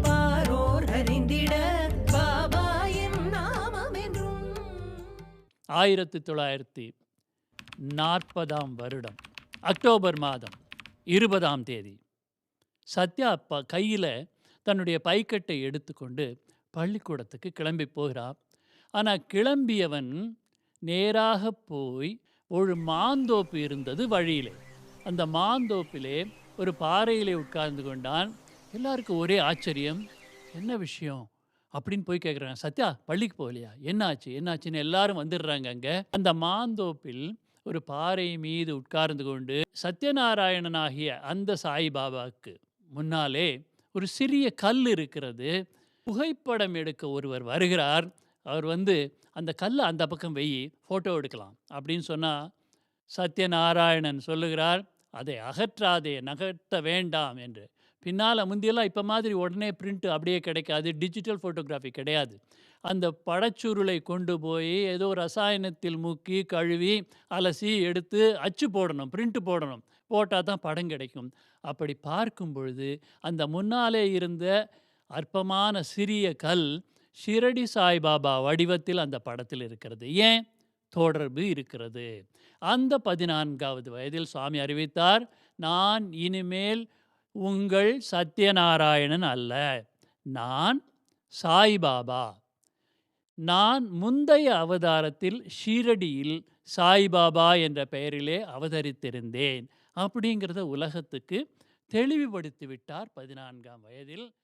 பாரோர் அறிந்திட நாமம் என்றும் ஆயிரத்தி தொள்ளாயிரத்தி நாற்பதாம் வருடம் அக்டோபர் மாதம் இருபதாம் தேதி. சத்யா அப்பா கையில் தன்னுடைய பைக்கட்டை எடுத்துக்கொண்டு பள்ளிக்கூடத்துக்கு கிளம்பி போகிறான் ஆனால் கிளம்பியவன் நேராக போய் ஒரு மாந்தோப்பு இருந்தது வழியிலே. அந்த மாந்தோப்பிலே ஒரு பாறையிலே உட்கார்ந்து கொண்டான். எல்லாருக்கும் ஒரே ஆச்சரியம் என்ன விஷயம்? அப்படின்னு போய் கேட்குறாங்க சத்யா பள்ளிக்கு போகலையா? என்னாச்சு? என்னாச்சுன்னு எல்லாரும் வந்துடுறாங்க அங்கே. அந்த மாந்தோப்பில் ஒரு பாறை மீது உட்கார்ந்து கொண்டு சத்யநாராயணனாகிய அந்த சாய்பாபாவுக்கு முன்னாலே ஒரு சிறிய கல் இருக்கிறது. புகைப்படம் எடுக்க ஒருவர் வருகிறார். அவர் வந்து அந்த கல்லை அந்த பக்கம் வெயி ஃபோட்டோ எடுக்கலாம். அப்படின்னு சொன்னால் சத்யநாராயணன் சொல்லுகிறார் அதை அகற்றாதே நகர்த்த வேண்டாம் என்று. பின்னால் முந்தியெல்லாம் இப்போ மாதிரி உடனே பிரிண்ட் அப்படியே கிடைக்காது டிஜிட்டல் ஃபோட்டோகிராஃபி கிடையாது. அந்த படச்சுருளை கொண்டு போய் ஏதோ ரசாயனத்தில் முக்கி கழுவி அலசி எடுத்து அச்சு போடணும் பிரிண்ட் போடணும். போட்டால் தான் படம் கிடைக்கும். அப்படி பார்க்கும் பொழுது அந்த முன்னாலே இருந்த அற்பமான சிறிய கல் ஷிரடி சாய்பாபா வடிவத்தில் அந்த படத்தில் இருக்கிறது. ஏன்? தொடர்பு இருக்கிறது. அந்த பதினான்காவது வயதில் சுவாமி அறிவித்தார் நான் இனிமேல் உங்கள் சத்யநாராயணன் அல்ல. நான் சாய்பாபா. நான் முந்தைய அவதாரத்தில் ஷீரடியில் சாய்பாபா என்ற பெயரிலே அவதரித்திருந்தேன். அப்படிங்கிறத உலகத்துக்கு தெளிவுபடுத்தி விட்டார் பதினான்காம் வயதில்.